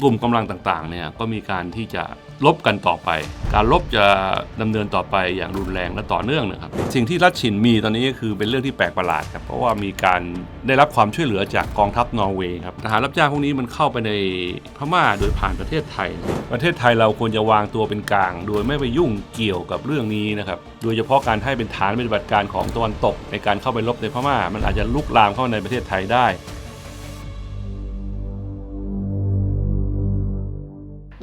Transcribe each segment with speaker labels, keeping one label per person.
Speaker 1: กลุ่มกำลังต่างๆเนี่ยก็มีการที่จะลบกันต่อไป การลบจะดำเนินต่อไปอย่างรุนแรงและต่อเนื่องนะครับ สิ่งที่รัสชินมีตอนนี้ก็คือเป็นเรื่องที่แปลกประหลาดครับเพราะว่ามีการได้รับความช่วยเหลือจากกองทัพนอร์เวย์ครับทหารรับจ้างพวกนี้มันเข้าไปในพม่าโดยผ่านประเทศไทย ประเทศไทยเราควรจะวางตัวเป็นกลาง โดยไม่ไปยุ่งเกี่ยวกับเรื่องนี้นะครับโดยเฉพาะการให้เป็นฐานปฏิบัติการของตะวันตก ในการเข้าไปรบในพม่า มันอาจจะลุกลามเข้าในประเทศไทยได้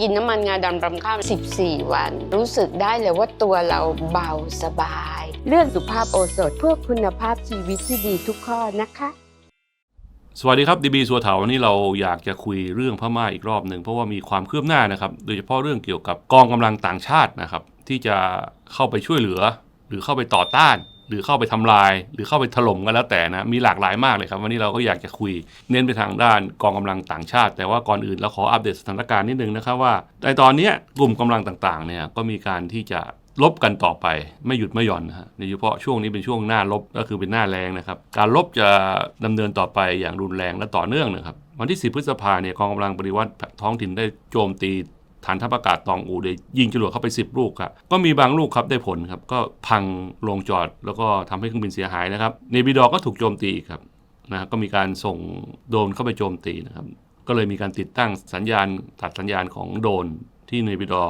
Speaker 2: กินน้ำมันงาดำรำข้าว 14 วัน รู้สึกได้เลยว่าตัวเราเบาสบาย เลือกสุภาพโอสถเพื่อคุณภาพชีวิตที่ดีทุกข้อนะคะ
Speaker 1: สวัสดีครับดีบีสัวเถาวันนี้เราอยากจะคุยเรื่องพม่าอีกรอบหนึ่งเพราะว่ามีความคืบหน้านะครับ โดยเฉพาะเรื่องเกี่ยวกับกองกำลังต่างชาตินะครับ ที่จะเข้าไปช่วยเหลือ หรือเข้าไปต่อต้าน หรือเข้าไปทำลาย หรือเข้าไปถล่มกันแล้วแต่นะมีหลากหลายมากเลยครับ วันนี้เราก็อยากจะคุยเน้นไปทางด้านกองกำลังต่างชาติ แต่ว่าก่อนอื่นเราขออัปเดตสถานการณ์นิดนึงนะครับว่าในตอนนี้กลุ่มกำลังต่างๆเนี่ยก็มีการที่จะลบกันต่อไปไม่หยุดไม่หย่อนนะฮะโดยเฉพาะช่วงนี้เป็นช่วงหน้าลบก็คือเป็นหน้าแรงนะครับ การลบจะดำเนินต่อไปอย่างรุนแรงและต่อเนื่องนะครับ วันที่ 10 พฤษภาเนี่ยกองกำลังปฏิวัติท้องถิ่นได้โจมตี ฐานทัพอากาศตองอูได้ยิงจรวดเข้าไป 10 ลูกครับ ก็มีบางลูกครับได้ผลครับ ก็พังลงจอดแล้วก็ทำให้เครื่องบินเสียหายนะครับ เนบิดอก็ถูกโจมตีครับนะฮะก็มีการส่งโดนเข้าไปโจมตีนะครับ ก็เลยมีการติดตั้งสัญญาณตัดสัญญาณของโดนที่เนบิดอ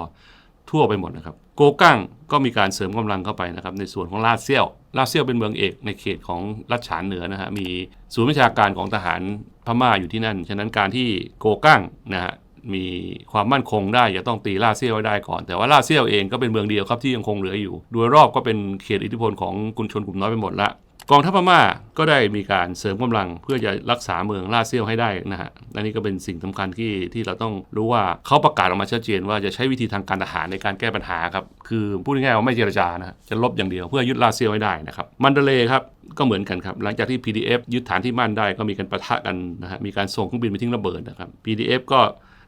Speaker 1: ทั่วไปหมดนะครับ โกกั้งก็มีการเสริมกำลังเข้าไปนะครับ ในส่วนของลาดเซียวลาดเซียวเป็นเมืองเอกในเขตของรัฐฉานเหนือนะฮะมีศูนย์วิชาการของทหารพม่าอยู่ที่นั่น ฉะนั้นการที่โกกั้งนะฮะ มีความมั่นคงได้จะต้องตีลาเซียวไว้ได้ก่อน แต่ว่าลาเซียวเองก็เป็นเมืองเดียวครับที่ยังคงเหลืออยู่ โดยรอบก็เป็นเขตอิทธิพลของกุนชนกลุ่มน้อยไปหมดละกองทัพพม่าก็ได้มีการเสริมกำลังเพื่อจะรักษาเมืองลาเซียวให้ได้นะฮะและนี่ก็เป็นสิ่งสำคัญที่ที่เราต้องรู้ว่าเขาประกาศออกมาชัดเจนว่าจะใช้วิธีทางการทหารในการแก้ปัญหาครับ คือพูดง่ายๆว่าไม่เจรจานะฮะจะลบอย่างเดียวเพื่อยึดลาเซียวให้ได้นะครับมันเดเลครับก็เหมือนกันครับ หลังจากที่ PDF ยึดฐานที่มั่นได้ก็มีการปะทะกันนะฮะมีการส่งเครื่องบินไปทิ้งระเบิดนะครับ PDF ก็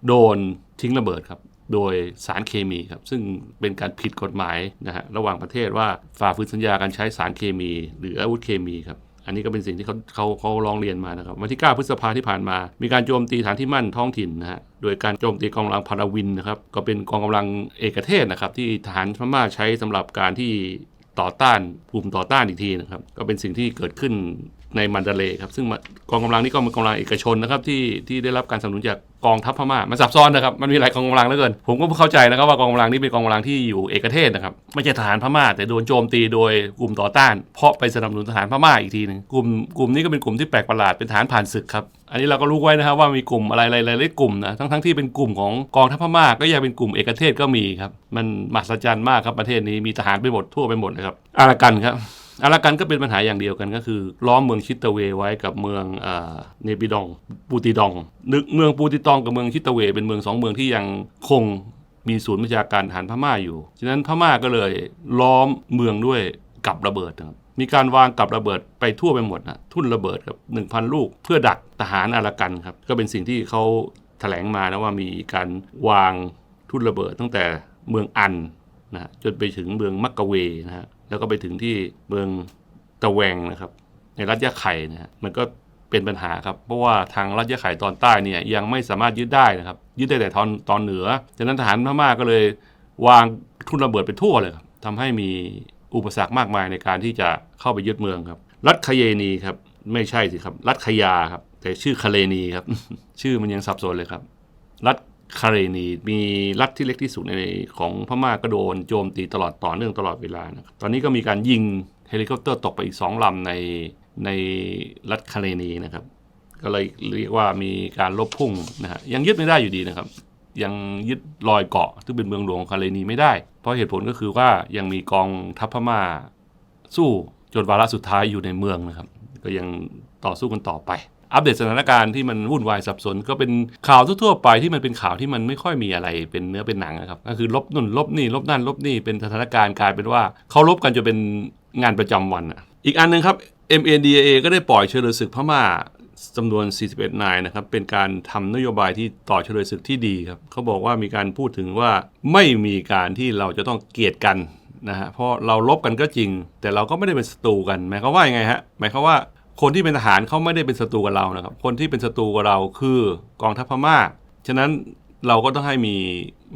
Speaker 1: โดนทิ้งระเบิดครับโดยสารเคมีครับ ซึ่งเป็นการผิดกฎหมายนะฮะระหว่างประเทศว่าฝ่าฝืนสัญญาการใช้สารเคมี หรืออาวุธเคมีครับอันนี้ก็เป็นสิ่งที่เขาเขาเขาร้องเรียนมานะครับวันที่ 9 พฤษภาที่ผ่านมา มีการโจมตีฐานที่มั่นท้องถิ่นนะฮะโดยการโจมตีกองกำลังพาราวินนะครับก็เป็นกองกำลังเอกเทศนะครับที่ทหารพม่าใช้สำหรับการที่ต่อต้านกลุ่มต่อต้านอีกทีนะครับก็เป็นสิ่งที่เกิดขึ้น ในมันดาเลย์ครับซึ่งกองกำลังนี้ก็เป็นกองกำลังเอกชนนะครับที่ที่ได้รับการสนับสนุนจากกองทัพพม่ามันซับซ้อนนะครับมันมีหลายกองกำลังเหลือเกิน ผมก็เข้าใจนะครับว่ากองกำลังนี้เป็นกองกำลังที่อยู่เอกเทศนะครับไม่ใช่ทหารพม่า แต่โดนโจมตีโดยกลุ่มต่อต้าน เพราะไปสนับสนุนทหารพม่าอีกทีหนึงกลุ่มกลุ่มนี้ก็เป็นกลุ่มที่แปลกประหลาดเป็นทหารผ่านศึกครับอันนี้เราก็รู้ไว้นะครับว่ามีกลุ่มอะไรหลายๆกลุ่มนะทั้งทั้งที่เป็นกลุ่มของกองทัพพม่าก็ยังเป็นกลุ่มเอกเทศก็มีครับมันมหัศจรรย์มากครับประเทศนี้มีทหารไปหมดทั่วไปหมดเลยครับอารากันครับ อารากันก็เป็นปัญหาอย่างเดียวกันก็คือล้อมเมืองชิตตเวไว้กับเมืองเนปิดองปูติดอง นึกเมืองปูติตองกับเมืองชิตตเว เป็นเมืองสองเมืองที่ยังคงมีศูนย์วิชาการทหารพม่าอยู่ฉะนั้นพม่าก็เลยล้อมเมืองด้วยกับระเบิดครับมีการวางกับระเบิดไปทั่วไปหมดนะทุ่นระเบิดครับ1,000 ลูก เพื่อดักทหารอารากันครับก็เป็นสิ่งที่เขาแถลงมานะว่ามีการวางทุ่นระเบิดตั้งแต่เมืองอันนะฮะจนไปถึงเมืองมักกะเวนะฮะ แล้วก็ไปถึงที่เมืองตะแวงนะครับ ในรัฐยะไข่นะฮะมันก็เป็นปัญหาครับ เพราะว่าทางรัฐยะไข่ตอนใต้เนี่ยยังไม่สามารถยึดได้นะครับ ยึดได้แต่ตอนตอนเหนือฉะนั้นทหารพม่าก็เลยวางทุ่นระเบิดไปทั่วเลยครับทำให้มีอุปสรรคมากมายในการที่จะเข้าไปยึดเมืองครับ รัฐคเยนีครับไม่ใช่สิครับ รัฐขยาครับ แต่ชื่อคาเลนีครับ ชื่อมันยังสับสนเลยครับ รัฐ คาเรนีมีรัฐที่เล็กที่สุดในของพม่าก็โดนโจมตีตลอดต่อเนื่องตลอดเวลานะตอนนี้ก็มีการยิงเฮลิคอปเตอร์ตกไปอีกสองลำในในรัฐคาเรนีนะครับ ก็เลยเรียกว่ามีการลบพุ่งนะฮะยังยึดไม่ได้อยู่ดีนะครับ ยังยึดรอยเกาะที่เป็นเมืองหลวงของคาเรนีไม่ได้ เพราะเหตุผลก็คือว่ายังมีกองทัพพม่าสู้จนวาระสุดท้ายอยู่ในเมืองนะครับ ก็ยังต่อสู้กันต่อไป อัปเดตสถานการณ์ที่มันวุ่นวายสับสน ก็เป็นข่าวทั่วๆไปที่มันเป็นข่าวที่มันไม่ค่อยมีอะไรเป็นเนื้อเป็นหนังนะครับก็คือลบนุ่นลบนี่ลบนั่นลบนี่เป็นสถานการณ์กลายเป็นว่าเขาลบกันจนเป็นงานประจำวันอะอีกอันหนึงครับ MNDAA ก็ได้ปล่อยเฉลยศึกพม่าจำนวน 41 นายนะครับ เป็นการทำนโยบายที่ต่อเฉลยศึกที่ดีครับเขาบอกว่ามีการพูดถึงว่าไม่มีการที่เราจะต้องเกลียดกันนะฮะเพราะเราลบกันก็จริง แต่เราก็ไม่ได้เป็นศัตรูกันหมายความว่ายังไงฮะหมายความว่า คนที่เป็นทหารเขาไม่ได้เป็นศัตรูกับเรานะครับ คนที่เป็นศัตรูกับเราคือกองทัพพม่า ฉะนั้นเราก็ต้องให้มี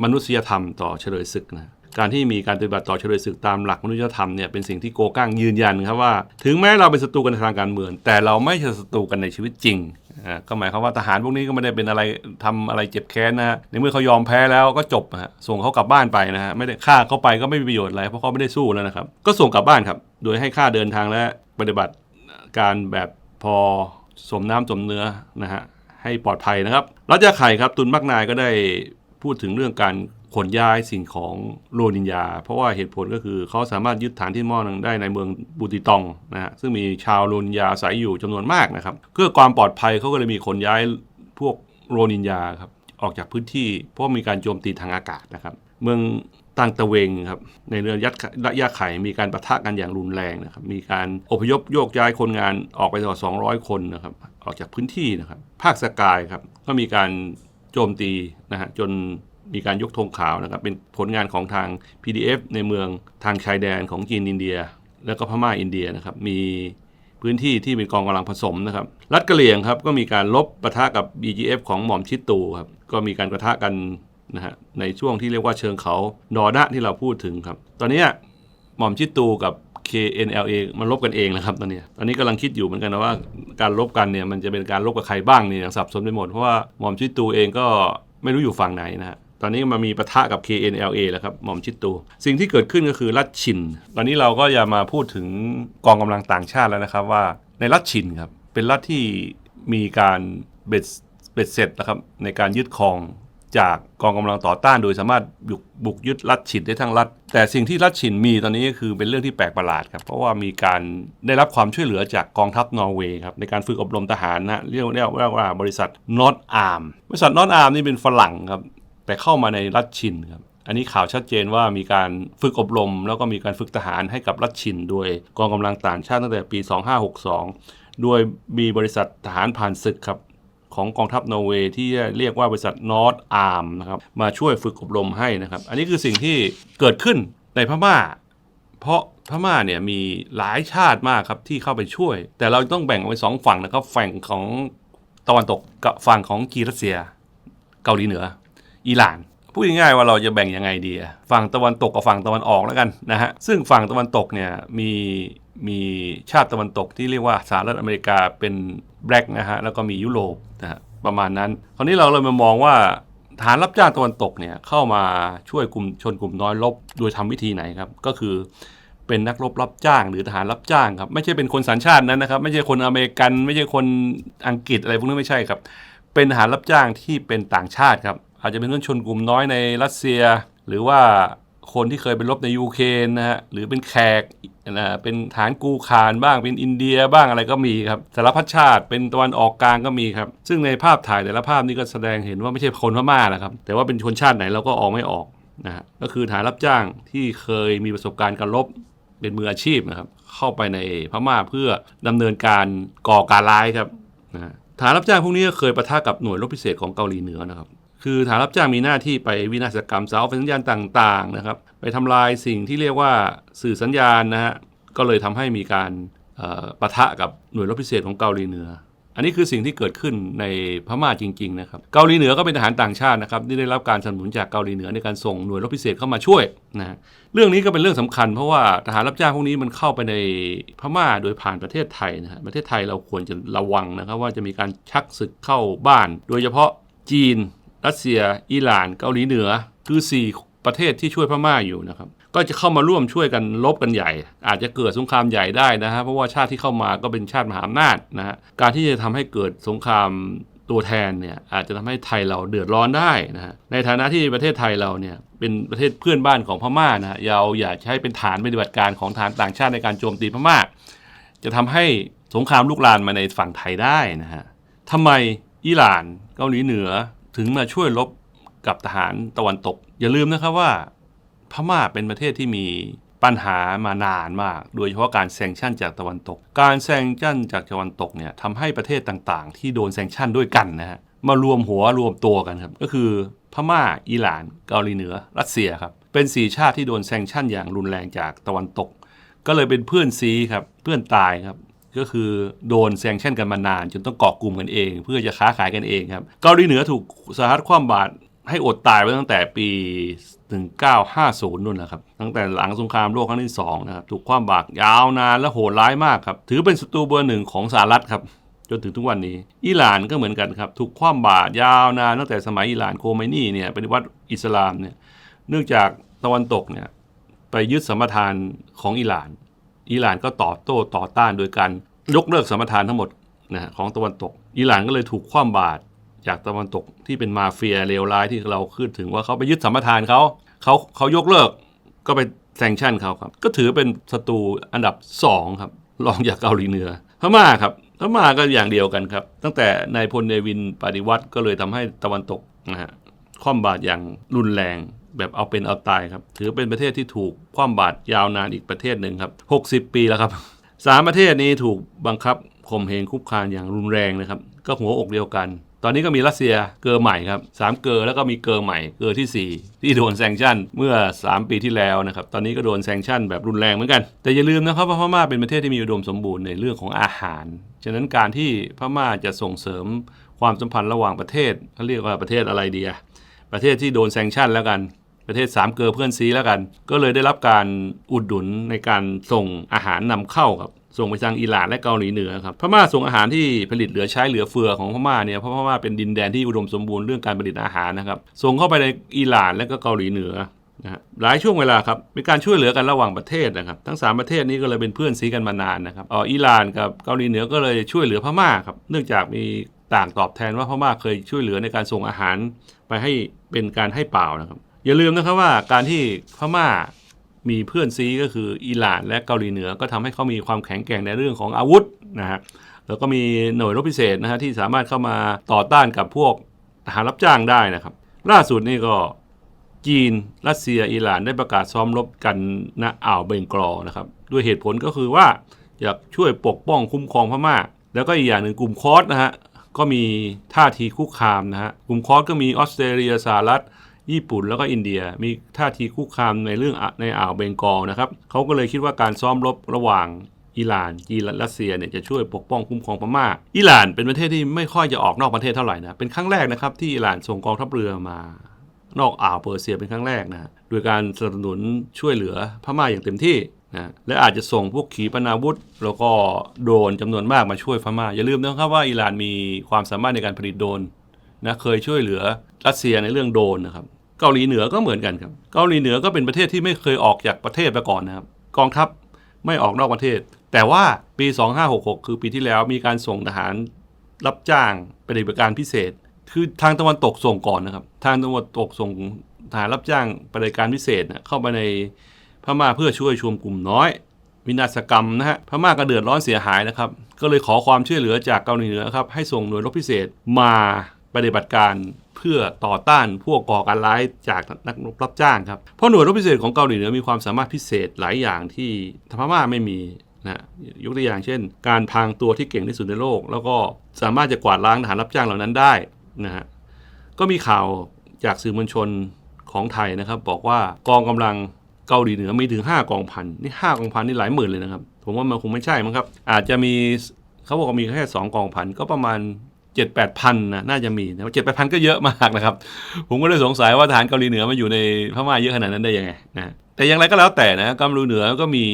Speaker 1: มนุษยธรรมต่อเฉลยศึกนะการที่มีการปฏิบัติต่อเฉลยศึกตามหลักมนุษยธรรมเนี่ยเป็นสิ่งที่โกกั้งยืนยันครับว่า ถึงแม้เราเป็นศัตรูกันทางการเมือง แต่เราไม่ใช่ศัตรูกันในชีวิตจริงอ่าก็หมายความว่าทหารพวกนี้ก็ไม่ได้เป็นอะไรทำอะไรเจ็บแค้นนะฮะในเมื่อเขายอมแพ้แล้วก็จบนะฮะส่งเขากลับบ้านไปนะฮะไม่ได้ฆ่าเขาไปก็ไม่มีประโยชน์อะไรเพราะเขาไม่ได้สู้แล้วนะครับก็ส่งกลับบ้านครับ โดยให้ค่าเดินทางและปฏิบัติ การแบบพอสมน้ำสมเนื้อนะฮะให้ปลอดภัยนะครับรัฐยาไข่ครับตุนมักนายก็ได้พูดถึงเรื่องการขนย้ายสิ่งของโรนินยา เพราะว่าเหตุผลก็คือเขาสามารถยึดฐานที่ม้อนึงได้ในเมืองบูติตองนะฮะซึ่งมีชาวโรนินยาอาศัยอยู่จำนวนมากนะครับเพื่อความปลอดภัยเขาก็เลยมีขนย้ายพวกโรนินยาครับออกจากพื้นที่เพราะมีการโจมตีทางอากาศนะครับ เมือง ตังตะเวงครับในเรือยัดระยะไข่มีการประทะกันอย่างรุนแรงนะครับมีการอพยพโยกย้ายคนงานออกไปกว่า200 คนนะครับออกจากพื้นที่นะครับภาคสกายครับก็มีการโจมตีนะฮะจนมีการยกธงขาวนะครับเป็นผลงานของทาง PDF ในเมืองทางชายแดนของจีนอินเดีย แล้วก็พม่าอินเดียนะครับมีพื้นที่ที่เป็นกองกำลังผสมนะครับ รัฐกะเหรี่ยงครับก็มีการลบปะทะกับ BGF ของหม่อมชิดตูครับก็มีการปะทะกัน นะฮะในช่วงที่เรียกว่าเชิงเขานอนะที่เราพูดถึงครับ ตอนนี้หม่อมชิดตูกับ KNLA มันลบกันเองนะครับตอนนี้ตอนนี้กำลังคิดอยู่เหมือนกันนะว่าการลบกันเนี่ยมันจะเป็นการลบกับใครบ้างเนี่ยอย่างสับสนไปหมดเพราะว่าหม่อมชิดตูเองก็ไม่รู้อยู่ฝั่งไหนนะฮะตอนนี้มามีปะทะกับ KNLA แล้วครับหม่อมชิดตู สิ่งที่เกิดขึ้นก็คือรัฐชิน ตอนนี้เราก็อย่ามาพูดถึงกองกำลังต่างชาติแล้วนะครับว่าในรัฐชินครับเป็นรัฐที่มีการเบ็ดเบ็ดเสร็จนะครับในการยึดครอง จากกองกำลังต่อต้านโดยสามารถบุกบุกยึดรัฐฉินได้ทั้งรัฐ แต่สิ่งที่รัฐฉินมีตอนนี้ก็คือเป็นเรื่องที่แปลกประหลาดครับ เพราะว่ามีการได้รับความช่วยเหลือจากกองทัพนอร์เวย์ครับในการฝึกอบรมทหารนะเรียกเรียกว่าบริษัทนอตอาร์มบริษัทนอตอาร์มนี่เป็นฝรั่งครับแต่เข้ามาในรัฐชินครับอันนี้ข่าวชัดเจนว่ามีการฝึกอบรม แล้วก็มีการฝึกทหารให้กับรัฐชินโดยกองกำลังต่างชาติตั้งแต่ปี 2562 โดยมีบริษัททหารผ่านศึกครับ ของกองทัพนอร์เวย์ที่เรียกว่าบริษัทนอตอาร์มนะครับมาช่วยฝึกอบรมให้นะครับ อันนี้คือสิ่งที่เกิดขึ้นในพม่า เพราะพม่าเนี่ยมีหลายชาติมากครับที่เข้าไปช่วย แต่เราต้องแบ่งออกเป็นสองฝั่งนะครับฝั่งของตะวันตกกับฝั่งของจีรัสเซีย เกาหลีเหนือ อิหร่านพูดง่ายๆว่าเราจะแบ่งยังไงดีฝั่งตะวันตกกับฝั่งตะวันออกแล้วกันนะฮะซึ่งฝั่งตะวันตกเนี่ยมีมีชาติตะวันตกที่เรียกว่าสหรัฐอเมริกาเป็น แบล็กนะฮะแล้วก็มียุโรปนะฮะประมาณนั้น คราวนี้เราเลยมามองว่าฐานรับจ้างตะวันตกเนี่ยเข้ามาช่วยกลุ่มชนกลุ่มน้อยลบโดยทำวิธีไหนครับ ก็คือเป็นนักรบรับจ้างหรือทหารรับจ้างครับ ไม่ใช่เป็นคนสัญชาตินั้นนะครับ ไม่ใช่คนอเมริกัน ไม่ใช่คนอังกฤษอะไรพวกนี้ไม่ใช่ครับ เป็นทหารรับจ้างที่เป็นต่างชาติครับ อาจจะเป็นชนกลุ่มน้อยในรัสเซีย หรือว่าคนที่เคยไปรบในยูเครนนะฮะหรือเป็นแขก นะเป็นฐานกูคานบ้างเป็นอินเดียบ้างอะไรก็มีครับสารพัดชาติเป็นตะวันออกกลางก็มีครับ ซึ่งในภาพถ่ายแต่ละภาพนี้ก็แสดงเห็นว่าไม่ใช่คนพม่านะครับ แต่ว่าเป็นชนชาติไหนเราก็ออกไม่ออกนะฮะก็คือฐานรับจ้างที่เคยมีประสบการณ์การรบเป็นมืออาชีพนะครับ เข้าไปในพม่าเพื่อดำเนินการก่อการร้ายครับนะฐานรับจ้างพวกนี้ก็เคยประทะกับหน่วยรบพิเศษของเกาหลีเหนือนะครับ คือฐานรับจ้างมีหน้าที่ไปวินาศกรรมเสาไฟสัญญาณต่างๆนะครับ ไปทำลายสิ่งที่เรียกว่าสื่อสัญญาณนะฮะก็เลยทำให้มีการเอ่อปะทะกับหน่วยรบพิเศษของเกาหลีเหนือ อันนี้คือสิ่งที่เกิดขึ้นในพม่าจริง ๆ นะครับ เกาหลีเหนือก็เป็นทหารต่างชาตินะครับที่ได้รับการสนับสนุนจากเกาหลีเหนือในการส่งหน่วยรบพิเศษเข้ามาช่วยนะฮะเรื่องนี้ก็เป็นเรื่องสำคัญ เพราะว่าทหารรับจ้างพวกนี้มันเข้าไปในพม่าโดยผ่านประเทศไทยนะฮะประเทศไทยเราควรจะระวังนะครับว่าจะมีการชักศึกเข้าบ้าน โดยเฉพาะจีน รัสเซีย อิหร่าน เกาหลีเหนือ คือ 4 ประเทศที่ช่วยพม่าอยู่นะครับ ก็จะเข้ามาร่วมช่วยกันลบกันใหญ่ อาจจะเกิดสงครามใหญ่ได้นะฮะ เพราะว่าชาติที่เข้ามาก็เป็นชาติมหาอำนาจนะฮะ การที่จะทำให้เกิดสงครามตัวแทนเนี่ยอาจจะทำให้ไทยเราเดือดร้อนได้นะฮะ ในฐานะที่ประเทศไทยเราเนี่ยเป็นประเทศเพื่อนบ้านของพม่านะฮะเราอย่าใช้เป็นฐานปฏิบัติการของฐานต่างชาติในการโจมตีพม่า จะทำให้สงครามลุกลามมาในฝั่งไทยได้นะฮะทำไมอิหร่าน เกาหลีเหนือ ถึงมาช่วยรบกับทหารตะวันตก อย่าลืมนะครับว่า พม่าเป็นประเทศที่มีปัญหามานานมาก โดยเฉพาะการแซงชั่นจากตะวันตก การแซงชั่นจากตะวันตกเนี่ยทำให้ประเทศต่างๆ ที่โดนแซงชั่นด้วยกันนะฮะมารวมหัวรวมตัวกันครับก็คือพม่าอิหร่านเกาหลีเหนือ รัสเซียครับเป็นสี่ชาติที่โดนแซงชั่นอย่างรุนแรงจากตะวันตก ก็เลยเป็นเพื่อนซีครับเพื่อนตายครับ ก็คือโดนแซงชั่นกันมานาน จนต้องเกาะกลุ่มกันเอง เพื่อจะค้าขายกันเองครับเกาหลีเหนือถูกสหรัฐคว่ำบาตรให้อดตายไปตั้งแต่ปี 1950นู่นนะครับ ตั้งแต่หลังสงครามโลกครั้งที่สองนะครับ ถูกความบากยาวนานและโหดร้ายมากครับ ถือเป็นศัตรูเบอร์หนึ่งของสหรัฐครับ จนถึงทุกวันนี้ อิหร่านก็เหมือนกันครับ ถูกความบาดยาวนานตั้งแต่สมัยอิหร่านโคเมนีเนี่ยปฏิวัติอิสลามเนี่ย เนื่องจากตะวันตกเนี่ยไปยึดสัมปทานของอิหร่าน อิหร่านก็ตอบโต้ต่อต้านโดยการยกเลิกสมปทานทั้งหมดนะฮะของตะวันตก อิหร่านก็เลยถูกคว่ำบาตรจากตะวันตกที่เป็นมาเฟียเลวร้ายที่เราคืดถึงว่าเขาไปยึดสัมปทานเขาเขาเขายกเลิกก็ไปแซงชั่นเขาครับ ก็ถือเป็นศัตรูอันดับสองครับรองจากเกาหลีเหนือพม่าครับพม่าก็อย่างเดียวกันครับ ตั้งแต่นายพลเนวินปฏิวัติก็เลยทำให้ตะวันตกนะฮะคว่ำบาตรอย่างรุนแรง แบบเอาเป็นเอาตายครับ ถือเป็นประเทศที่ถูกคว่ำบาตรยาวนานอีกประเทศหนึ่งครับ 60 ปีแล้วครับสามประเทศนี้ถูกบังคับข่มเหงคุกคานอย่างรุนแรงนะครับ ก็หัวอกเดียวกัน ตอนนี้ก็มีรัสเซียเกอร์ใหม่ครับสามเกอร์แล้วก็มีเกอร์ใหม่เกอร์ที่ 4 ที่โดนแซงชั่นเมื่อ 3 ปีที่แล้วนะครับ ตอนนี้ก็โดนแซงชั่นแบบรุนแรงเหมือนกัน แต่อย่าลืมนะครับว่าพม่าเป็นประเทศที่มีอุดมสมบูรณ์ในเรื่องของอาหาร ฉะนั้นการที่พม่าจะส่งเสริมความสัมพันธ์ระหว่างประเทศเขาเรียกว่าประเทศอะไรดีอะประเทศที่โดนแซงชั่นแล้วกัน ประเทศสามเกลือเพื่อนซีแล้วกัน ก็เลยได้รับการอุดหนุนในการส่งอาหารนำเข้าครับส่งไปทางอิหร่านและเกาหลีเหนือครับพม่าส่งอาหารที่ผลิตเหลือใช้เหลือเฟือของพม่าเนี่ยเพราะพม่าเป็นดินแดนที่อุดมสมบูรณ์เรื่องการผลิตอาหารนะครับส่งเข้าไปในอิหร่านและก็เกาหลีเหนือนะฮะหลายช่วงเวลาครับเป็นการช่วยเหลือกันระหว่างประเทศนะครับ ทั้ง 3 ประเทศนี้ก็เลยเป็นเพื่อนซีกันมานานนะครับอ๋ออิหร่านกับเกาหลีเหนือก็เลยช่วยเหลือพม่าครับเนื่องจากมีต่างตอบแทนว่าพม่าเคยช่วยเหลือในการส่งอาหารไปให้เป็นการให้เปล่านะครับ อย่าลืมนะครับว่าการที่พม่ามีเพื่อนซีก็คืออิหร่านและเกาหลีเหนือก็ทำให้เขามีความแข็งแกร่งในเรื่องของอาวุธนะฮะแล้วก็มีหน่วยรบพิเศษนะฮะที่สามารถเข้ามาต่อต้านกับพวกทหารรับจ้างได้นะครับ ล่าสุดนี่ก็จีน รัสเซียอิหร่านได้ประกาศซ้อมรบกันณอ่าวเบงกอลนะครับด้วยเหตุผลก็คือว่าอยากช่วยปกป้องคุ้มครองพม่า แล้วก็อีกอย่างหนึ่งกลุ่มคอร์สนะฮะก็มีท่าทีคุกคามนะฮะกลุ่มคอร์สก็มีออสเตรเลียสหรัฐ ญี่ปุ่นแล้วก็อินเดีย มีท่าทีคุกคามในเรื่องในอ่าวเบงกอลนะครับเขาก็เลยคิดว่าการซ้อมรบระหว่างอิหร่านจีนและรัสเซียเนี่ยจะช่วยปกป้องคุ้มครองพม่า อิหร่านเป็นประเทศที่ไม่ค่อยจะออกนอกประเทศเท่าไหร่นะเป็นครั้งแรกนะครับที่อิหร่านส่งกองทัพเรือมานอกอ่าวเปอร์เซียเป็นครั้งแรกนะโดยการสนับสนุนช่วยเหลือพม่าอย่างเต็มที่นะและอาจจะส่งพวกขีปนาวุธ แล้วก็โดรนจำนวนมากมาช่วยพม่า อย่าลืมนะครับว่าอิหร่านมีความสามารถในการผลิตโดรนนะเคยช่วยเหลือรัสเซียในเรื่องโดรนนะครับ เกาหลีเหนือก็เหมือนกันครับ เกาหลีเหนือก็เป็นประเทศที่ไม่เคยออกจากประเทศมาก่อนนะครับ กองทัพไม่ออกนอกประเทศ แต่ว่าปี 2566 คือปีที่แล้วมีการส่งทหารรับจ้างปฏิบัติการพิเศษ คือทางตะวันตกส่งก่อนนะครับ ทางตะวันตกส่งทหารรับจ้างปฏิบัติการพิเศษนะเข้าไปในพม่าเพื่อช่วยชวมกลุ่มน้อย วินาศกรรมนะฮะพม่าก็เดือดร้อนเสียหายนะครับ ก็เลยขอความช่วยเหลือจากเกาหลีเหนือครับให้ส่งหน่วยรบพิเศษมา ปฏิบัติการเพื่อต่อต้านพวกก่อการร้ายจากนักรบรับจ้างครับเพราะหน่วยรบพิเศษของเกาหลีเหนือมีความสามารถพิเศษหลายอย่างที่พม่าไม่มีนะยกตัวอย่างเช่น การพางตัวที่เก่งที่สุดในโลก แล้วก็สามารถจะกวาดล้างทหารรับจ้างเหล่านั้นได้นะฮะก็มีข่าวจากสื่อมวลชนของไทยนะครับ บอกว่ากองกำลังเกาหลีเหนือมีถึง 5 กองพันนี่5กองพันนี่หลายหมื่นเลยนะครับ ผมว่ามันคงไม่ใช่มั้งครับ อาจจะมีเขาบอกว่ามีแค่ 2 กองพันก็ประมาณ 7 8พันนะน่าจะมีแต่ว่าเจ็ดแปดพันก็เยอะมากนะครับ ผมก็เลยสงสัยว่าทหารเกาหลีเหนือมาอยู่ในพม่าเยอะขนาดนั้นได้ยังไงนะแต่อย่างไรก็แล้วแต่นะเกาหลีเหนือก็มี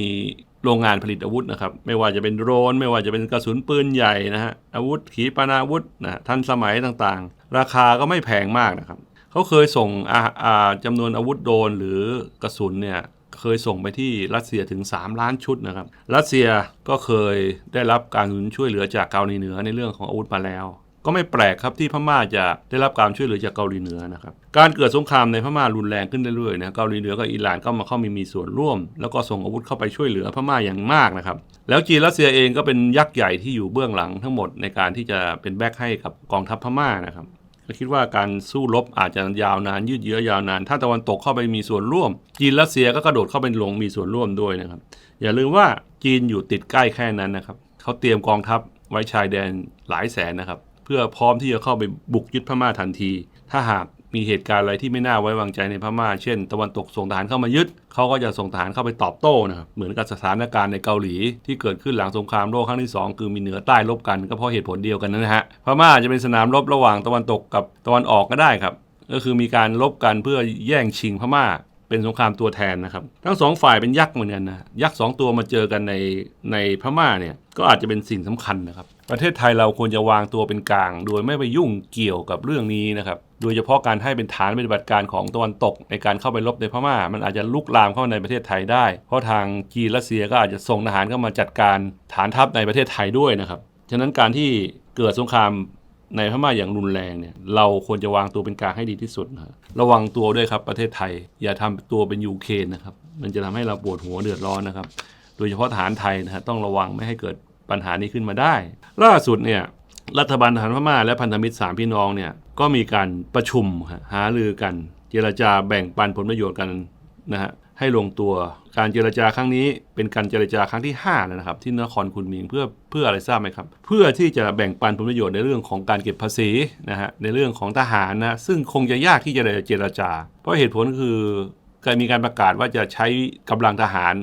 Speaker 1: โรงงานผลิตอาวุธนะครับ ไม่ว่าจะเป็นโดรน ไม่ว่าจะเป็นกระสุนปืนใหญ่นะฮะอาวุธขีปนาวุธนะทันสมัยต่างๆ ราคาก็ไม่แพงมากนะครับเขาเคยส่งอาอ่าจำนวนอาวุธโดรนหรือกระสุนเนี่ยเคยส่งไปที่รัสเซียถึง 3 ล้านชุดนะครับ รัสเซียก็เคยได้รับการช่วยเหลือจากเกาหลีเหนือในเรื่องของอาวุธมาแล้ว ก็ไม่แปลกครับที่พม่าจะได้รับการช่วยเหลือจากเกาหลีเหนือนะครับการเกิดสงครามในพม่ารุนแรงขึ้นเรื่อยๆนะเกาหลีเหนือกับอิหร่านก็มาเข้ามีมีส่วนร่วม แล้วก็ส่งอาวุธเข้าไปช่วยเหลือพม่าอย่างมากนะครับแล้วจีนรัสเซียเองก็เป็นยักษ์ใหญ่ที่อยู่เบื้องหลังทั้งหมดในการที่จะเป็นแบ็คให้กับกองทัพพม่านะครับก็คิดว่าการสู้รบอาจจะยาวนานยืดเยื้อยาวนาน ถ้าตะวันตกเข้าไปมีส่วนร่วม จีนรัสเซียก็กระโดดเข้าไปลงมีส่วนร่วมด้วยนะครับ อย่าลืมว่าจีนอยู่ติดใกล้แค่นั้นนะครับเขาเตรียมกองทัพไว้ชายแดนหลายแสนนะครับ เพื่อพร้อมที่จะเข้าไปบุกยึดพม่าทันที ถ้าหากมีเหตุการณ์อะไรที่ไม่น่าไว้วางใจในพม่า เช่น ตะวันตกส่งทหารเข้ามายึด เขาก็จะส่งทหารเข้าไปตอบโต้นะครับเหมือนกับสถานการณ์ในเกาหลี ที่เกิดขึ้นหลังสงครามโลกครั้งที่สองคือมีเหนือใต้รบกันก็เพราะเหตุผลเดียวกันนะฮะพม่าจะเป็นสนามรบระหว่างตะวันตกกับตะวันออกก็ได้ครับก็คือมีการลบกันเพื่อแย่งชิงพม่า เป็นสงครามตัวแทนนะครับ ทั้งสองฝ่ายเป็นยักษ์เหมือนกันนะยักษ์สองตัวมาเจอกันในในพม่าเนี่ยก็อาจจะเป็นสิ่งสำคัญนะครับ ประเทศไทยเราควรจะวางตัวเป็นกลาง โดยไม่ไปยุ่งเกี่ยวกับเรื่องนี้นะครับโดยเฉพาะการให้เป็นฐานปฏิบัติการของตะวันตก ในการเข้าไปรบในพม่า มันอาจจะลุกลามเข้ามาในประเทศไทยได้ เพราะทางจีนรัสเซียก็อาจจะส่งทหารเข้ามาจัดการฐานทัพในประเทศไทยด้วยนะครับฉะนั้นการที่เกิดสงคราม ในพม่าอย่างรุนแรงเนี่ยเราควรจะวางตัวเป็นกลางให้ดีที่สุดนะครับระวังตัวด้วยครับประเทศไทย อย่าทำตัวเป็นยูเครนนะครับ มันจะทำให้เราปวดหัวเดือดร้อนนะครับ โดยเฉพาะทหารไทยนะฮะต้องระวังไม่ให้เกิดปัญหานี้ขึ้นมาได้ ล่าสุดเนี่ยรัฐบาลทหารพม่าและพันธมิตรสามพี่น้องเนี่ยก็มีการประชุมหารือกัน เจรจาแบ่งปันผลประโยชน์กันนะฮะ ให้ลงตัวการเจรจาครั้งนี้เป็นการเจรจาครั้งที่5แล้วนะครับ ที่นครคุณมิงเพื่อเพื่ออะไรทราบไหมครับ เพื่อที่จะแบ่งปันผลประโยชน์ในเรื่องของการเก็บภาษีนะฮะในเรื่องของทหารนะซึ่งคงจะยากที่จะเจรจา เพราะเหตุผลคือการมีการประกาศว่าจะใช้กำลังทหาร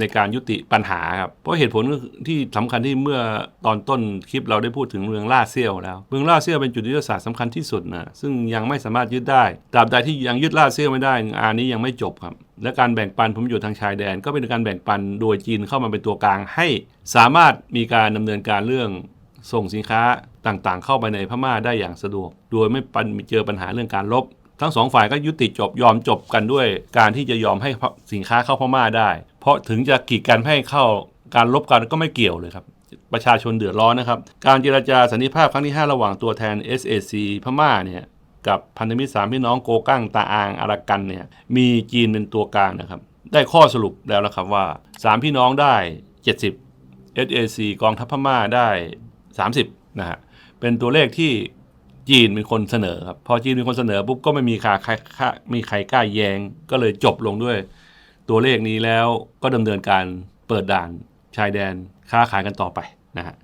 Speaker 1: ในการยุติปัญหาครับ เพราะเหตุผลที่สำคัญที่เมื่อตอนต้นคลิปเราได้พูดถึงเมืองล่าเซี่ยวแล้ว เมืองล่าเซี่ยวเป็นจุดยุทธศาสตร์สำคัญที่สุดนะซึ่งยังไม่สามารถยึดได้ตราบใดที่ยังยึดล่าเซี่ยวไม่ได้อันนี้ยังไม่จบครับ และการแบ่งปันผลประโยชน์ทางชายแดน ก็เป็นการแบ่งปันโดยจีนเข้ามาเป็นตัวกลางให้ สามารถมีการดำเนินการเรื่องส่งสินค้าต่างๆ เข้าไปในพม่าได้อย่างสะดวก โดยไม่เจอปัญหาเรื่องการลบทั้งสองฝ่ายก็ยุติจบยอมจบกันด้วยการที่จะยอมให้สินค้าเข้าพม่าได้ ราะถึงจะกีดกันให้เข้าการลบกันก็ไม่เกี่ยวเลยครับ ประชาชนเดือดร้อนนะครับ การเจรจาสันติภาพครั้งที่ 5 ระหว่างตัวแทน SAC พม่าเนี่ยกับพันธมิตรสามพี่น้องโกกั้งตาอางอารักกันเนี่ยมีจีนเป็นตัวกลางนะครับ ได้ข้อสรุปแล้วนะครับว่าสามพี่น้องได้ 70 SAC กองทัพพม่าได้ 30นะฮะเป็นตัวเลขที่จีนเป็นคนเสนอครับพอจีนเป็นคนเสนอปุ๊บก็ไม่มีใครใครใครมีใครกล้าแยง้งก็เลยจบลงด้วย ตัวเลขนี้แล้วก็ดำเนินการเปิดด่านชายแดนค้าขายกันต่อไปนะฮะ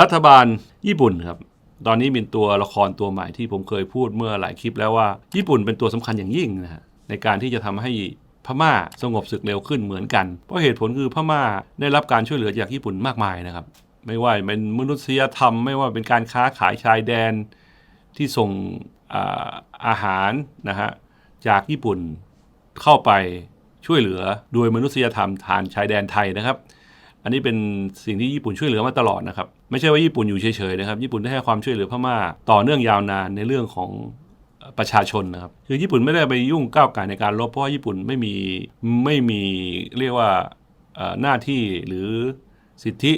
Speaker 1: รัฐบาลญี่ปุ่นครับตอนนี้มีตัวละครตัวใหม่ที่ผมเคยพูดเมื่อหลายคลิปแล้วว่าญี่ปุ่นเป็นตัวสำคัญอย่างยิ่งนะฮะในการที่จะทำให้พม่าสงบศึกเร็วขึ้นเหมือนกัน เพราะเหตุผลคือพม่าได้รับการช่วยเหลือจากญี่ปุ่นมากมายนะครับ ไม่ว่าเป็นมนุษยธรรม ไม่ว่าเป็นการค้าขายชายแดนที่ส่งอาอาหารนะฮะจากญี่ปุ่นเข้าไป ช่วยเหลือโดยมนุษยธรรมทานชายแดนไทยนะครับ อันนี้เป็นสิ่งที่ญี่ปุ่นช่วยเหลือมาตลอดนะครับ ไม่ใช่ว่าญี่ปุ่นอยู่เฉยๆนะครับ ญี่ปุ่นได้ให้ความช่วยเหลือพม่าต่อเนื่องยาวนานในเรื่องของประชาชนนะครับ คือญี่ปุ่นไม่ได้ไปยุ่งก้าวไก่ในการรบเพราะว่าญี่ปุ่นไม่มีไม่มีเรียกว่าหน้าที่หรือสิทธิ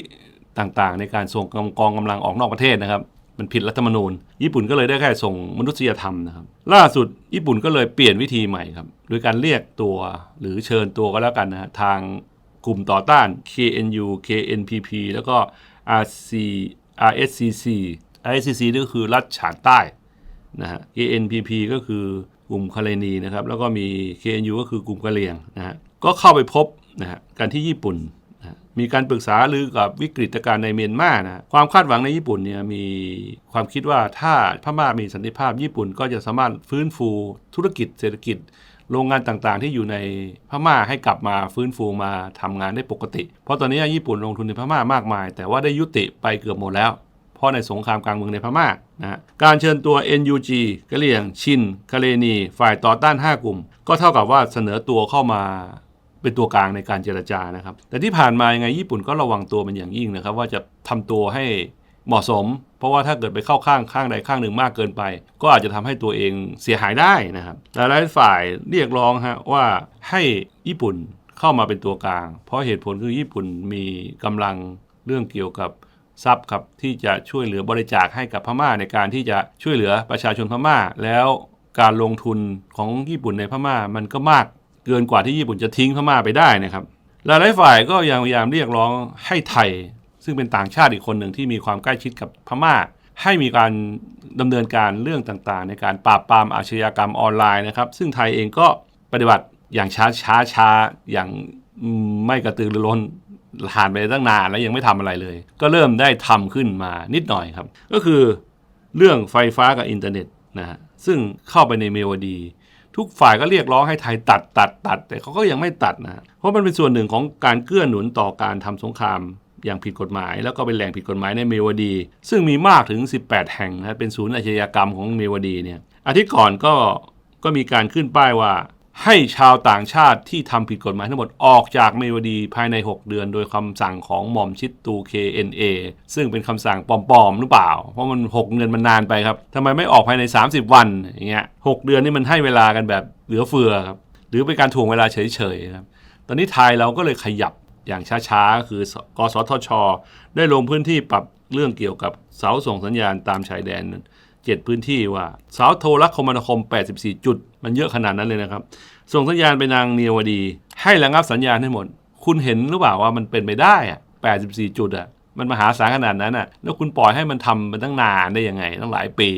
Speaker 1: ต่างๆ ในการส่งกองกำลังออกนอกประเทศนะครับ มันผิดรัฐธรรมนูญ ญี่ปุ่นก็เลยได้แค่ส่งมนุษยธรรมนะครับ ล่าสุดญี่ปุ่นก็เลยเปลี่ยนวิธีใหม่ครับโดยการเรียกตัวหรือเชิญตัวก็แล้วกันนะฮะทางกลุ่มต่อต้าน KNU KNPP แล้วก็ RC RSCC RSCC นี่ก็คือรัฐฉานใต้นะฮะ KNPP ก็คือกลุ่มคาเลนีนะครับแล้วก็มี KNU ก็คือกลุ่มกะเหรี่ยงนะฮะก็เข้าไปพบนะฮะกันที่ญี่ปุ่น มีการปรึกษาหรือกับวิกฤตการณ์ในเมียนมานะความคาดหวังในญี่ปุ่นเนี่ยมีความคิดว่าถ้าพม่ามีสันติภาพญี่ปุ่นก็จะสามารถฟื้นฟูธุรกิจเศรษฐกิจ โรงงานต่างๆ ที่อยู่ในพม่าให้กลับมาฟื้นฟูมาทำงานได้ปกติ เพราะตอนนี้ญี่ปุ่นลงทุนในพม่ามากมาย แต่ว่าได้ยุติไปเกือบหมดแล้ว เพราะในสงครามกลางเมืองในพม่านะการเชิญตัว NUG กะเหรี่ยง ชินคาเลนี ฝ่ายต่อต้าน 5 กลุ่ม ก็เท่ากับว่าเสนอตัวเข้ามา เป็นตัวกลางในการเจรจานะครับ แต่ที่ผ่านมายังไงญี่ปุ่นก็ระวังตัวเป็นอย่างยิ่งนะครับ ว่าจะทำตัวให้เหมาะสม เพราะว่าถ้าเกิดไปเข้าข้างข้างใดข้างหนึ่งมากเกินไป ก็อาจจะทำให้ตัวเองเสียหายได้นะครับหลายฝ่ายเรียกร้องฮะว่าให้ญี่ปุ่นเข้ามาเป็นตัวกลาง เพราะเหตุผลคือญี่ปุ่นมีกำลังเรื่องเกี่ยวกับทรัพย์ครับที่จะช่วยเหลือบริจาคให้กับพม่าในการที่จะช่วยเหลือประชาชนพม่า แล้วการลงทุนของญี่ปุ่นในพม่ามันก็มาก เกินกว่าที่ญี่ปุ่นจะทิ้งพม่าไปได้นะครับหลายฝ่ายก็ยังพยายามเรียกร้องให้ไทย ซึ่งเป็นต่างชาติอีกคนหนึ่งที่มีความใกล้ชิดกับพม่า ให้มีการดำเนินการเรื่องต่างๆ ในการปราบปรามอาชญากรรมออนไลน์นะครับซึ่งไทยเองก็ปฏิบัติอย่างช้าช้าช้าๆอย่างไม่กระตือรือร้นผ่านไปตั้งนานแล้วยังไม่ทำอะไรเลย ก็เริ่มได้ทำขึ้นมานิดหน่อยครับ ก็คือเรื่องไฟฟ้ากับอินเทอร์เน็ตนะฮะซึ่งเข้าไปในเมวดี ทุกฝ่ายก็เรียกร้องให้ไทยตัดตัดตัด แต่เขาก็ยังไม่ตัดนะเพราะมันเป็นส่วนหนึ่งของการเกื้อหนุนต่อการทำสงครามอย่างผิดกฎหมาย แล้วก็เป็นแหล่งผิดกฎหมายในเมวดี ซึ่งมีมากถึง 18 แห่งนะเป็นศูนย์อาชญากรรมของเมวดีเนี่ยอาทิตย์ก่อนก็ก็มีการขึ้นป้ายว่า ให้ชาวต่างชาติที่ทำผิดกฎหมายทั้งหมดออกจากเมวดีภายใน 6 เดือน โดยคำสั่งของหม่อมชิดตู KNA ซึ่งเป็นคำสั่งปลอมๆหรือเปล่า เพราะมัน 6 เดือนมันนานไปครับทำไมไม่ออกภายใน 30 วันอย่างเงี้ยหกเดือนนี่มันให้เวลากันแบบเหลือเฟือครับหรือเป็นการถ่วงเวลาเฉยๆครับตอนนี้ไทยเราก็เลยขยับอย่างช้าๆ คือกสทช ได้ลงพื้นที่ปรับเรื่องเกี่ยวกับเสาส่งสัญญาณตามชายแดน 7 พื้นที่ว่าเสาโทรคมนาคม 84 จุด มันเยอะขนาดนั้นเลยนะครับ ส่งสัญญาณไปนางเนียวดี ให้ระงับสัญญาณให้หมด คุณเห็นหรือเปล่าว่ามันเป็นไปได้อะ84 จุดอะมันมหาศาลขนาดนั้นอะแล้วคุณปล่อยให้มันทำมันตั้งนานได้ยังไง ตั้งหลายปี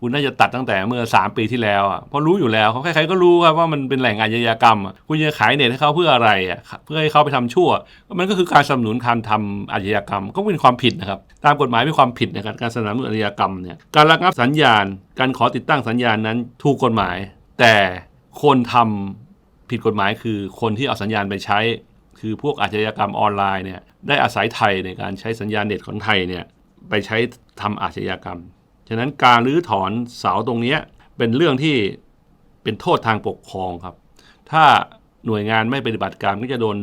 Speaker 1: คุณน่าจะตัดตั้งแต่เมื่อ 3 ปีที่แล้วอะเพราะรู้อยู่แล้วเขาใครๆก็รู้ครับว่ามันเป็นแหล่งอาชญากรรม คุณจะขายเน็ตให้เขาเพื่ออะไรอะเพื่อให้เขาไปทำชั่ว มันก็คือการสนับสนุนการทำอาชญากรรม ก็เป็นความผิดนะครับ ตามกฎหมายเป็นความผิดนะครับการสนับสนุนอาชญากรรมเนี่ย การระงับสัญญาณ การขอติดตั้งสัญญาณนั้นถูกกฎหมาย แต่คนทำผิดกฎหมายคือคนที่เอาสัญญาณไปใช้ คือพวกอาชญากรรมออนไลน์เนี่ยได้อาศัยไทยในการใช้สัญญาณเน็ตของไทยเนี่ยไปใช้ทำอาชญากรรม ฉะนั้นการรื้อถอนเสาตรงเนี้ยเป็นเรื่องที่เป็นโทษทางปกครองครับ ถ้าหน่วยงานไม่ปฏิบัติการก็จะโดน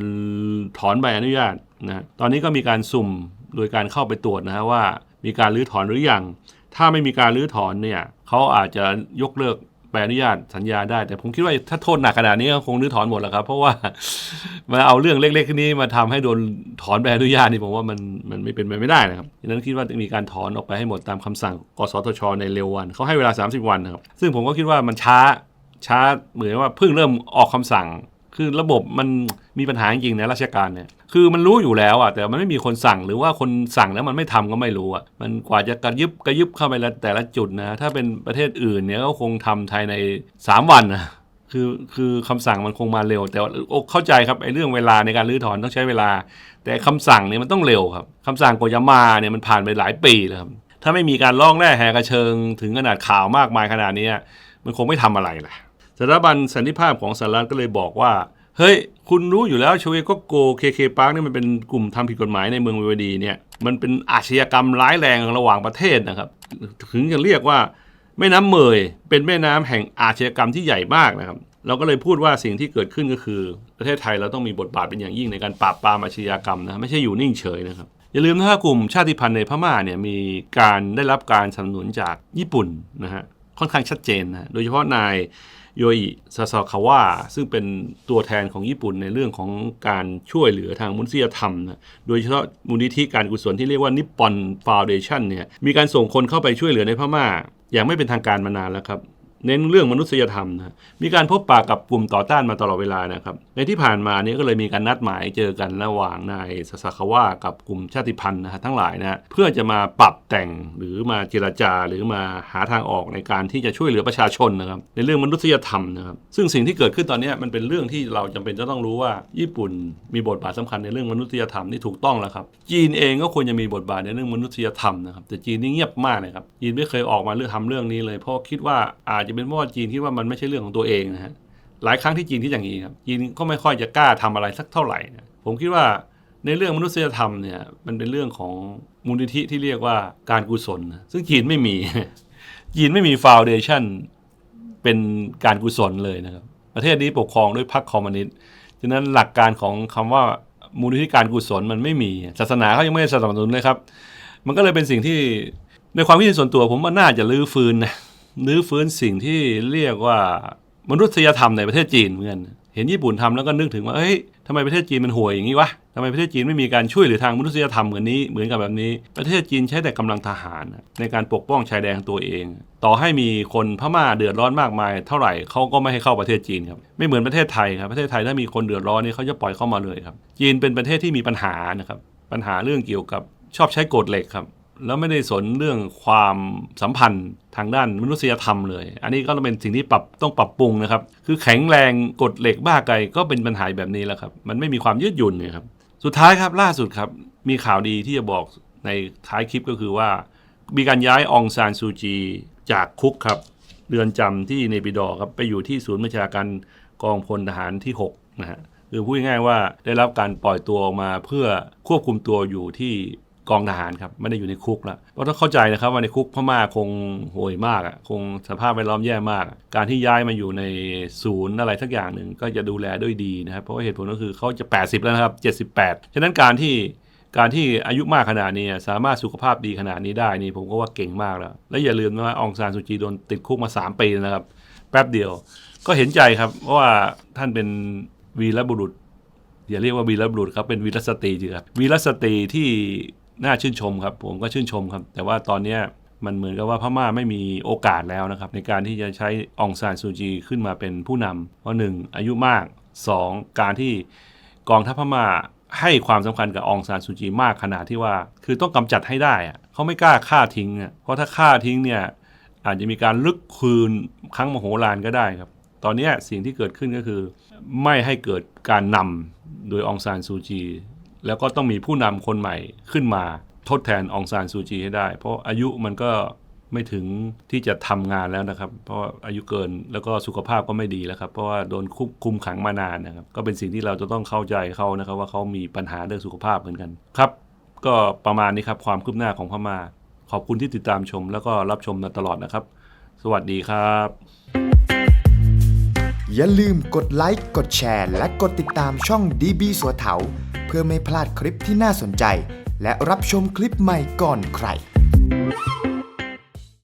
Speaker 1: ถอนใบอนุญาตนะตอนนี้ก็มีการสุ่มโดยการเข้าไปตรวจนะฮะว่า มีการรื้อถอนหรือยังถ้าไม่มีการรื้อถอนเนี่ยเขาอาจจะยกเลิก ใบอนุญาตสัญญาได้ แต่ผมคิดว่าถ้าโทษหนักขนาดนี้ก็คงรื้อถอนหมดแล้วครับ เพราะว่ามาเอาเรื่องเล็กๆนี้มาทำให้โดนถอนใบอนุญาตนี่ผมว่ามันมันไม่เป็นไปไม่ได้นะครับดังนั้นคิดว่าจะมีการถอนออกไปให้หมดตามคำสั่งกสทช ในเร็ววันเขาให้เวลา 30 วันนะครับซึ่งผมก็คิดว่ามันช้าช้าเหมือนว่าเพิ่งเริ่มออกคำสั่ง คือระบบมันมีปัญหาจริงๆในราชการเนี่ยคือมันรู้อยู่แล้วอะแต่มันไม่มีคนสั่งหรือว่าคนสั่งแล้วมันไม่ทำก็ไม่รู้อะมันกว่าจะกระยึบกระยึบเข้าไปแล้วแต่ละจุดนะถ้าเป็นประเทศอื่นเนี่ยก็คงทำภายใน 3 วันนะคือคือคำสั่งมันคงมาเร็ว แต่โอ้เข้าใจครับไอ้เรื่องเวลาในการรื้อถอนต้องใช้เวลา แต่คำสั่งเนี่ยมันต้องเร็วครับคำสั่งกว่าจะมาเนี่ยมันผ่านไปหลายปีแล้วครับถ้าไม่มีการล่องแร่แหกระเชิง ถึงขนาดข่าวมากมายขนาดนี้มันคงไม่ทำอะไรแหละ สถาบันสันติภาพของสหรัฐก็เลยบอกว่า เฮ้ย คุณรู้อยู่แล้วชเวก็โกเคเคปาร์คนี่มันเป็นกลุ่มทำผิดกฎหมายในเมืองเวดีเนี่ยมันเป็นอาชญากรรมร้ายแรงระหว่างประเทศนะครับ ถึงจะเรียกว่าแม่น้ำเมยเป็นแม่น้ำแห่งอาชญากรรมที่ใหญ่มากนะครับเราก็เลยพูดว่าสิ่งที่เกิดขึ้นก็คือ ประเทศไทยเราต้องมีบทบาทเป็นอย่างยิ่งในการปราบปรามอาชญากรรมนะไม่ใช่อยู่นิ่งเฉยนะครับอย่าลืมนะว่ากลุ่มชาติพันธุ์ในพม่าเนี่ยมีการได้รับการสนับสนุนจากญี่ปุ่นนะฮะค่อนข้างชัดเจนนะโดยเฉพาะนาย โยอิซาซาคาวะซึ่งเป็นตัวแทนของญี่ปุ่นในเรื่องของการช่วยเหลือทางมนุษยธรรมนะโดยเฉพาะมูลนิธิการกุศลที่เรียกว่านิปปอนฟาวเดชันเนี่ยมีการส่งคนเข้าไปช่วยเหลือในพม่าอย่างไม่เป็นทางการมานานแล้วครับ เน้นเรื่องมนุษยธรรมนะมีการพบปะกับกลุ่มต่อต้านมาตลอดเวลานะครับ ในที่ผ่านมานี้ก็เลยมีการนัดหมายเจอกันระหว่างนายสสคาวะกับกลุ่มชาติพันธุ์นะฮะทั้งหลายนะเพื่อจะมาปรับแต่งหรือมาเจรจาหรือมาหาทางออกในการที่จะช่วยเหลือประชาชนนะครับ ในเรื่องมนุษยธรรมนะครับ ซึ่งสิ่งที่เกิดขึ้นตอนนี้มันเป็นเรื่องที่เราจำเป็นจะต้องรู้ว่า ญี่ปุ่นมีบทบาทสำคัญในเรื่องมนุษยธรรมที่ถูกต้องแล้วครับ จีนเองก็ควรจะมีบทบาทในเรื่องมนุษยธรรมนะครับแต่จีนนี่เงียบมากนะครับจีนไม่เคยออกมาเรื่องทำเรื่องนี้เลยเพราะคิดว่าอาจจะเป็นเพราะว่าจีนคิดว่ามันไม่ใช่เรื่องของตัวเองนะฮะหลายครั้งที่จีนที่อย่างนี้ครับจีนก็ไม่ค่อยจะกล้าทำอะไรสักเท่าไหร่นะผมคิดว่าในเรื่องมนุษยธรรมเนี่ยมันเป็นเรื่องของมูลนิธิที่เรียกว่าการกุศลนะซึ่งจีนไม่มีจีนไม่มีฟาวเดชันเป็นการกุศลเลยนะครับ ประเทศนี้ปกครองด้วยพรรคคอมมิวนิสต์ฉะนั้นหลักการของคำว่ามูลนิธิการกุศลมันไม่มี ศาสนาเขายังไม่ได้สนับสนุนเลยครับ มันก็เลยเป็นสิ่งที่ในความคิดเห็นส่วนตัวผมว่าน่าจะลื้อฟื้นนะ ลื้อฟื้นสิ่งที่เรียกว่ามนุษยธรรมในประเทศจีนเหมือนกันเห็นญี่ปุ่นทำแล้วก็นึกถึงว่าเฮ้ยทำไมประเทศจีนมันห่วยอย่างนี้วะทำไมประเทศจีนไม่มีการช่วยเหรือทางมนุษยธรรมเหมือนนี้เหมือนกับแบบนี้ ประเทศจีนใช้แต่กำลังทหาร ในการปกป้องชายแดนของตัวเอง ต่อให้มีคนพม่าเดือดร้อนมากมาย เท่าไหร่เขาก็ไม่ให้เข้าประเทศจีนครับไม่เหมือนประเทศไทยครับประเทศไทยถ้ามีคนเดือดร้อนนี่เขาจะปล่อยเข้ามาเลยครับ จีนเป็นประเทศที่มีปัญหานะครับปัญหาเรื่องเกี่ยวกับชอบใช้กฎเหล็กครับ แล้วไม่ได้สนเรื่องความสัมพันธ์ทางด้านมนุษยธรรมเลย อันนี้ก็เป็นสิ่งที่ปรับต้องปรับปรุงนะครับ คือแข็งแรงกฎเหล็กบ้าไกลก็เป็นปัญหาแบบนี้แล้วครับ มันไม่มีความยืดหยุ่นเลยครับ สุดท้ายครับล่าสุดครับ มีข่าวดีที่จะบอกในท้ายคลิปก็คือว่า มีการย้ายองซานซูจีจากคุกครับเรือนจำที่เนปิดอครับไปอยู่ที่ศูนย์บัญชาการกองพลทหารที่6นะฮะคือพูดง่ายๆว่าได้รับการปล่อยตัวออกมาเพื่อควบคุมตัวอยู่ที่ กองทหารครับไม่ได้อยู่ในคุกแล้วเพราะต้องเข้าใจนะครับว่าในคุกพม่าคงโหยมากอะคงสภาพแวดล้อมแย่มาก การที่ย้ายมาอยู่ในศูนย์อะไรสักอย่างหนึ่งก็จะดูแลด้วยดีนะครับเพราะว่าเหตุผลก็คือเขาจะ 80 แล้วนะครับ78 ฉะนั้นการที่การที่อายุมากขนาดนี้สามารถสุขภาพดีขนาดนี้ได้นี่ผมก็ว่าเก่งมากแล้ว และอย่าลืมว่าองซานสุจีโดนติดคุกมา 3 ปีนะครับ แป๊บเดียว ก็เห็นใจครับ เพราะว่าท่านเป็นวีรบุรุษอย่าเรียกว่าวีรบุรุษครับเป็นวีรสตรีดีครับวีรสตรีที่ น่าชื่นชมครับ ผมก็ชื่นชมครับ แต่ว่าตอนเนี้ยมันเหมือนกับว่าพม่าไม่มีโอกาสแล้วนะครับ ในการที่จะใช้องซานซูจีขึ้นมาเป็นผู้นำเพราะหนึ่งอายุมากสองการที่กองทัพพม่าให้ความสำคัญกับองซานซูจีมากขนาดที่ว่า คือต้องกำจัดให้ได้อะเขาไม่กล้าฆ่าทิ้งอะเพราะถ้าฆ่าทิ้งเนี่ยอาจจะมีการลึกคืนครั้งมโหฬารก็ได้ครับ ตอนนี้สิ่งที่เกิดขึ้นก็คือ ไม่ให้เกิดการนำโดยองซานซูจี แล้วก็ต้องมีผู้นำคนใหม่ขึ้นมาทดแทนองซานซูจีให้ได้ เพราะอายุมันก็ไม่ถึงที่จะทำงานแล้วนะครับ เพราะาอายุเกินแล้วก็สุขภาพก็ไม่ดีแล้วครับ เพราะว่าโดนคุมคุมขังมานานนะครับ ก็เป็นสิ่งที่เราจะต้องเข้าใจเขานะครับ ว่าเขามีปัญหาเรื่องสุขภาพเหมือนกันครับ ก็ประมาณนี้ครับความคืบหน้าของพม่าขอบคุณที่ติดตามชม แล้วก็รับชมมาตลอดนะครับ สวัสดีครับ
Speaker 3: อย่าลืมกดไลค์กดแชร์ และกดติดตามช่อง DB สัวเถา พื่อไม่พลาดคลิปที่น่าสนใจ และรับชมคลิปใหม่ก่อนใคร